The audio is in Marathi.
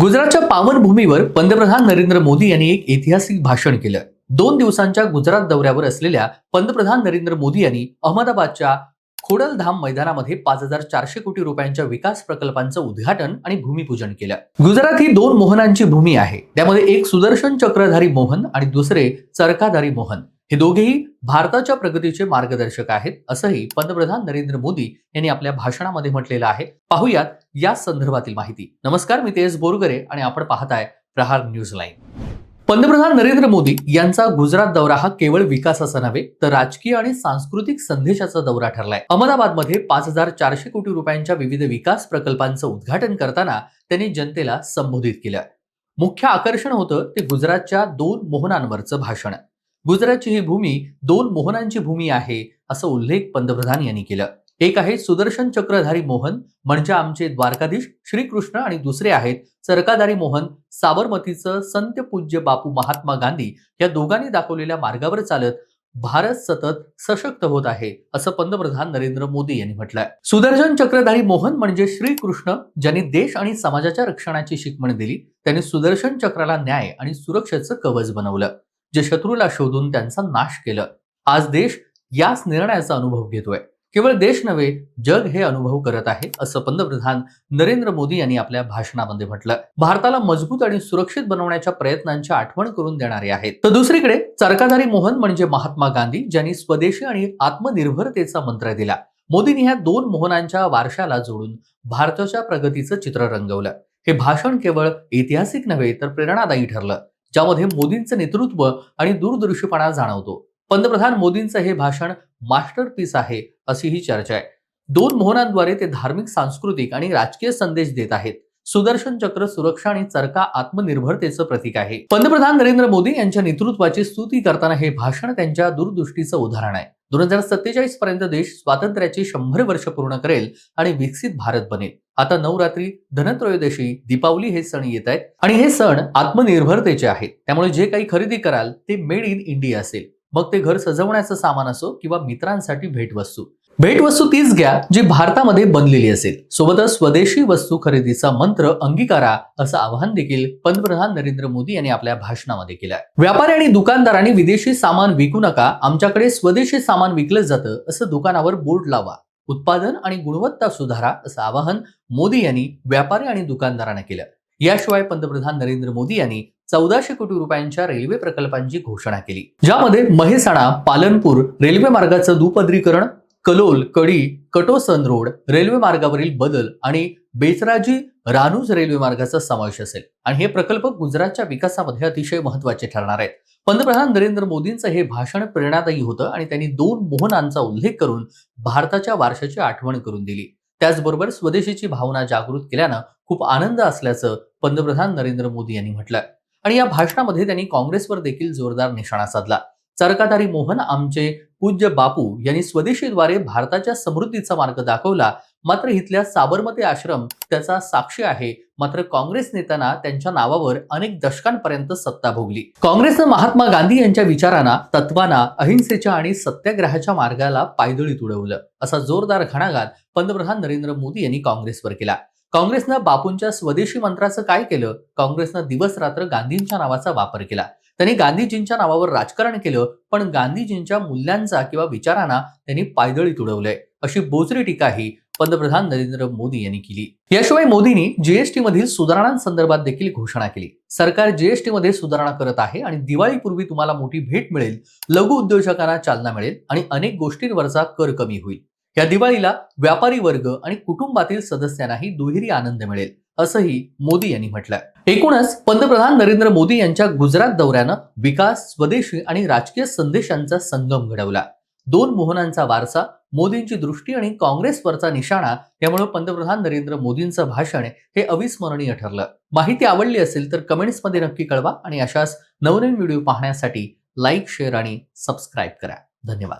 गुजरातच्या पावनभूमीवर पंतप्रधान नरेंद्र मोदी यांनी एक ऐतिहासिक भाषण केलं. दोन दिवसांच्या गुजरात दौऱ्यावर असलेल्या पंतप्रधान नरेंद्र मोदी यांनी अहमदाबादच्या खोडलधाम मैदानामध्ये पाच हजार चारशे कोटी रुपयांच्या विकास प्रकल्पांचं उद्घाटन आणि भूमिपूजन केलं. गुजरात ही दोन मोहनांची भूमी आहे. त्यामध्ये एक सुदर्शन चक्रधारी मोहन आणि दुसरे चरकाधारी मोहन. हे दोघेही भारताच्या प्रगतीचे मार्गदर्शक आहेत असंही पंतप्रधान नरेंद्र मोदी यांनी आपल्या भाषणामध्ये म्हटलेलं आहे. पाहूयात या संदर्भातील माहिती. नमस्कार मी तेज बोरगरे आणि आपण पाहताय प्रहार न्यूज लाईन. पंतप्रधान नरेंद्र मोदी यांचा गुजरात दौरा हा केवळ विकासाचा नव्हे तर राजकीय आणि सांस्कृतिक संदेशाचा दौरा ठरलाय. अहमदाबादमध्ये पाच हजार चारशे कोटी रुपयांच्या विविध विकास प्रकल्पांचं उद्घाटन करताना त्यांनी जनतेला संबोधित केलं. मुख्य आकर्षण होतं ते गुजरातच्या दोन मोहनांवरचं भाषण. गुजरातची ही भूमी दोन मोहनांची भूमी आहे असं उल्लेख पंतप्रधान यांनी केलं. एक आहे सुदर्शन चक्रधारी मोहन म्हणजे आमचे द्वारकाधीश श्रीकृष्ण आणि दुसरे आहेत चरकाधारी मोहन साबरमतीचं संत पूज्य बापू महात्मा गांधी या दोघांनी दाखवलेल्या मार्गावर चालत भारत सतत सशक्त होत आहे असं पंतप्रधान नरेंद्र मोदी यांनी म्हटलंय. सुदर्शन चक्रधारी मोहन म्हणजे श्रीकृष्ण ज्यांनी देश आणि समाजाच्या रक्षणाची शिकवण दिली त्यांनी सुदर्शन चक्राला न्याय आणि सुरक्षेचं कवच बनवलं. जे शत्रूला शोधून त्यांचा नाश केलं. आज देश याच निर्णयाचा अनुभव घेतोय. केवळ देश नव्हे जग हे अनुभव करत आहे असं पंतप्रधान नरेंद्र मोदी यांनी आपल्या भाषणामध्ये म्हटलं. भारताला मजबूत आणि सुरक्षित बनवण्याच्या प्रयत्नांची आठवण करून देणारे आहेत. तर दुसरीकडे चरकाधारी मोहन म्हणजे महात्मा गांधी ज्यांनी स्वदेशी आणि आत्मनिर्भरतेचा मंत्र दिला. मोदींनी ह्या दोन मोहनांच्या वारशाला जोडून भारताच्या प्रगतीचं चित्र रंगवलं. हे भाषण केवळ ऐतिहासिक नव्हे तर प्रेरणादायी ठरलं. ज्यामध्ये मोदींचं नेतृत्व आणि दूरदृश्यपणा जाणवतो. पंतप्रधान मोदींचं हे भाषण मास्टरपीस आहे अशी ही चर्चा आहे. दोन मोहनांद्वारे ते धार्मिक सांस्कृतिक आणि राजकीय संदेश देत आहेत. सुदर्शन चक्र सुरक्षा आणि चरका आत्मनिर्भरतेचं प्रतीक आहे. पंतप्रधान नरेंद्र मोदी यांच्या नेतृत्वाची स्तुती करताना हे भाषण त्यांच्या दूरदृष्टीचं उदाहरण आहे. दोन हजार सत्तेचाळीस पर्यंत देश स्वातंत्र्याची शंभर वर्ष पूर्ण करेल आणि विकसित भारत बनेल. आता नवरात्री धनत्रयोदशी दीपावली हे सण येत आहेत आणि हे सण आत्मनिर्भरतेचे आहेत. त्यामुळे जे काही खरेदी कराल ते मेड इन इंडिया असेल. मग ते घर सजवण्याचं सामान असो किंवा मित्रांसाठी भेटवस्तू. भेटवस्तू तीच घ्या जी भारतामध्ये बनलेली असेल. सोबतच स्वदेशी वस्तू खरेदीचा मंत्र अंगीकारा असं आवाहन देखील पंतप्रधान नरेंद्र मोदी यांनी आपल्या भाषणामध्ये केलं व्यापारी आणि दुकानदारांनी विदेशी सामान विकू नका. आमच्याकडे स्वदेशी सामान विकलं जातं असं दुकानावर बोर्ड लावा. उत्पादन आणि गुणवत्ता सुधारा असं आवाहन मोदी यांनी व्यापारी आणि दुकानदारांना केलं. याशिवाय पंतप्रधान नरेंद्र मोदी यांनी चौदाशे कोटी रुपयांच्या रेल्वे प्रकल्पांची घोषणा केली. ज्यामध्ये महेसाणा पालनपूर रेल्वे मार्गाचं दुपदरीकरण कलोल कडी कटोसन रोड रेल्वे मार्गावरील बदल आणि बेचराजी रानूज रेल्वे मार्गाचा समावेश असेल. आणि हे प्रकल्प गुजरातच्या विकासामध्ये अतिशय महत्त्वाचे ठरणार आहेत. पंतप्रधान नरेंद्र मोदींचं हे भाषण प्रेरणादायी होतं आणि त्यांनी दोन मोहनांचा उल्लेख करून भारताच्या वारशाची आठवण करून दिली. त्याचबरोबर स्वदेशीची भावना जागृत केल्यानं खूप आनंद असल्याचं पंतप्रधान नरेंद्र मोदी यांनी म्हटलं आणि या भाषणामध्ये त्यांनी काँग्रेसवर देखील जोरदार निशाणा साधला. चरकाधारी मोहन आमचे पूज्य बापू यांनी स्वदेशीद्वारे भारताच्या समृद्धीचा मार्ग दाखवला मात्र इथल्या साबरमती आश्रम त्याचा साक्षी आहे. मात्र काँग्रेस नेत्यांना त्यांच्या नावावर अनेक दशकांपर्यंत सत्ता भोगली. काँग्रेसनं महात्मा गांधी यांच्या विचारांना तत्वांना अहिंसेच्या आणि सत्याग्रहाच्या मार्गाला पायदळी तुडवलं. असा जोरदार घणाघात पंतप्रधान नरेंद्र मोदी यांनी काँग्रेसवर केला. काँग्रेसनं बापूंच्या स्वदेशी मंत्राचं काय केलं? काँग्रेसनं दिवस रात्र गांधींच्या नावाचा वापर केला. त्यांनी गांधीजींच्या नावावर राजकारण केलं पण गांधीजींच्या मूल्यांचा किंवा विचारांना त्यांनी पायदळी तुडवलंय. अशी बोचरी टीकाही पंतप्रधान नरेंद्र मोदी यांनी केली. याशिवाय मोदींनी जीएसटी मधील सुधारणांसंदर्भात देखील घोषणा केली. सरकार जीएसटी मध्ये सुधारणा करत आहे आणि दिवाळीपूर्वी तुम्हाला मोठी भेट मिळेल लघु उद्योजकांना चालना मिळेल आणि अनेक गोष्टींवरचा कर कमी होईल. या दिवाळीला व्यापारी वर्ग आणि कुटुंबातील सदस्यांनाही दुहेरी आनंद मिळेल असंही मोदी यांनी म्हटलंय. एकूणच पंतप्रधान नरेंद्र मोदी यांच्या गुजरात दौऱ्यानं विकास स्वदेशी आणि राजकीय संदेशांचा संगम घडवला. दोन मोहनांचा वारसा मोदींची दृष्टी आणि काँग्रेसवरचा निशाणा यामुळे पंतप्रधान नरेंद्र मोदींचं भाषण हे अविस्मरणीय ठरलं. माहिती आवडली असेल तर कमेंट्समध्ये नक्की कळवा आणि अशाच नवनवीन व्हिडिओ पाहण्यासाठी लाईक शेअर आणि सबस्क्राईब करा. धन्यवाद.